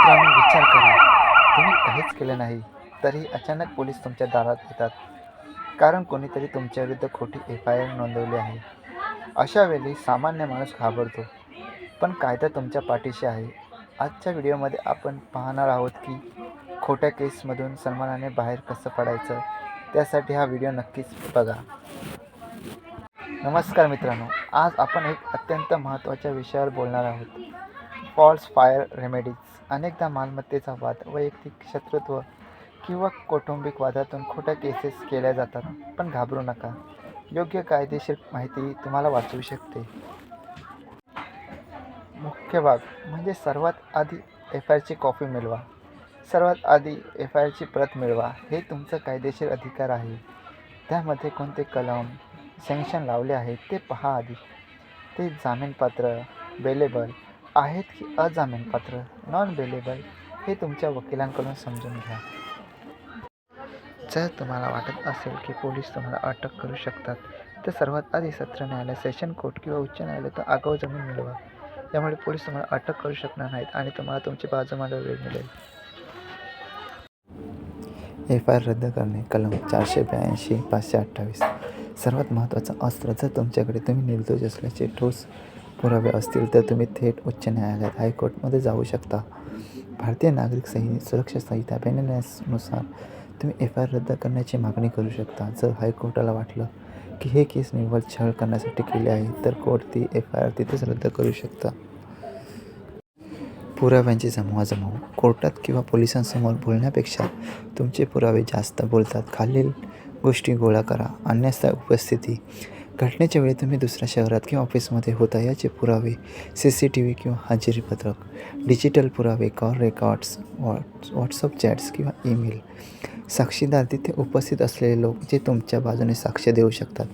मित्रांनो विचार करा. तुम्ही काहीच केलं नाही तरी अचानक पोलीस तुमच्या दारात येतात. कारण कोणीतरी तुमच्याविरुद्ध खोटी एफ आय आर नोंदवली आहे. अशा वेळी सामान्य माणूस घाबरतो. पण कायदा तुमच्या पाठीशी आहे. आजच्या व्हिडिओमध्ये आपण पाहणार आहोत की खोट्या केसमधून सन्मानाने बाहेर कसं पडायचं त्यासाठी हा व्हिडिओ नक्कीच बघा. नमस्कार मित्रांनो आज आपण एक अत्यंत महत्त्वाच्या विषयावर बोलणार आहोत. फॉल्स फायर रेमेडीज अनेकदा मालमत्तेचा वाद वैयक्तिक शत्रुत्व किंवा कौटुंबिक वादातून खोट्या केसेस केल्या जातात. पण घाबरू नका. योग्य कायदेशीर माहिती तुम्हाला वाचवू शकते. मुख्य भाग म्हणजे सर्वात आधी एफ आय आरची कॉपी मिळवा. सर्वात आधी एफ आय आरची प्रत मिळवा. हे तुमचं कायदेशीर अधिकार आहे. त्यामध्ये कोणते कलम सँक्शन लावले आहेत ते पहा आधी. ते जामीनपात्र बेलेबल आहेत की अजामीनपात्र नॉन बेलेबल हे तुमच्या वकिलांकडून समजून घ्या. जर तुम्हाला वाटत असेल की पोलीस तुम्हाला अटक करू शकतात तर सर्वात आधी सत्र न्यायालय सेशन कोर्ट किंवा उच्च न्यायालय तर आगाऊ जमीन मिळवा. यामुळे पोलीस तुम्हाला अटक करू शकणार नाहीत आणि तुम्हाला तुमची बाजू मांडायला वेळ मिळेल. एफ आय आर रद्द करणे कलम चारशे ब्याऐंशी पाचशे अठ्ठावीस. सर्वात महत्त्वाचं अस्त्र जर तुमच्याकडे तुम्ही निर्दोष असल्याचे ठोस पुरावे असतील तर तुम्ही थेट उच्च न्यायालयात हायकोर्टमध्ये जाऊ शकता. भारतीय नागरिक संहि सुरक्षा संहिता बेनेनुसार तुम्ही एफ आय आर रद्द करण्याची मागणी करू शकता. जर हायकोर्टाला वाटलं की हे केस निव्वळ छळ करण्यासाठी केले आहे तर कोर्ट ती एफ आय आर तिथेच रद्द करू शकता. पुराव्यांची जमवाजमव. कोर्टात किंवा पोलिसांसमोर बोलण्यापेक्षा तुमचे पुरावे जास्त बोलतात. खालील गोष्टी गोळा करा. अन्यथा उपस्थिती घटनेच्या वेळी तुम्ही दुसऱ्या शहरात किंवा ऑफिसमध्ये होता याचे पुरावे सी सी टी व्ही किंवा हजेरी पत्रक डिजिटल पुरावे call records whats WhatsApp chats किंवा ईमेल. साक्षीदार तिथे उपस्थित असलेले लोक जे तुमच्या बाजूने साक्ष देऊ शकतात.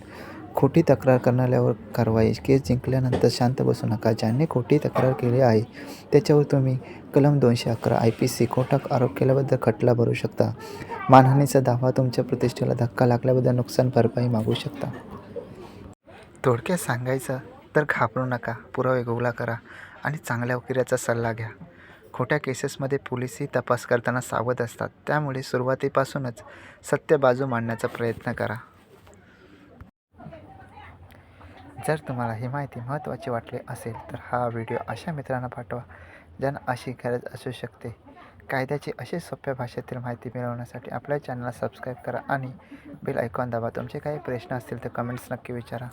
खोटी तक्रार करणाऱ्यावर कारवाई केस जिंकल्यानंतर शांत बसू नका. ज्याने खोटी तक्रार केली आहे त्याच्यावर तुम्ही कलम दोनशे अकरा आय पी सी खोटक आरोप केल्याबद्दल खटला भरू शकता. मानहानीचा दावा तुमच्या प्रतिष्ठेला धक्का लागल्याबद्दल नुकसान भरपाई मागू शकता. थोडक्यात सांगायचं तर घाबरू नका पुरावे गोळा करा आणि चांगल्या वकिलाचा सल्ला घ्या. खोट्या केसेसमध्ये पोलिसही तपास करताना सावध असतात. त्यामुळे सुरुवातीपासूनच सत्य बाजू मांडण्याचा प्रयत्न करा. जर तुम्हाला ही माहिती महत्त्वाची वाटली असेल तर हा व्हिडिओ अशा मित्रांना पाठवा ज्यांना अशी गरज असू शकते. कायद्याची अशी सोप्या भाषेतील माहिती मिळवण्यासाठी आपल्या चॅनलला सबस्क्राईब करा आणि बेल ऐकॉन दाबा. तुमचे काही प्रश्न असतील तर कमेंट्स नक्की विचारा.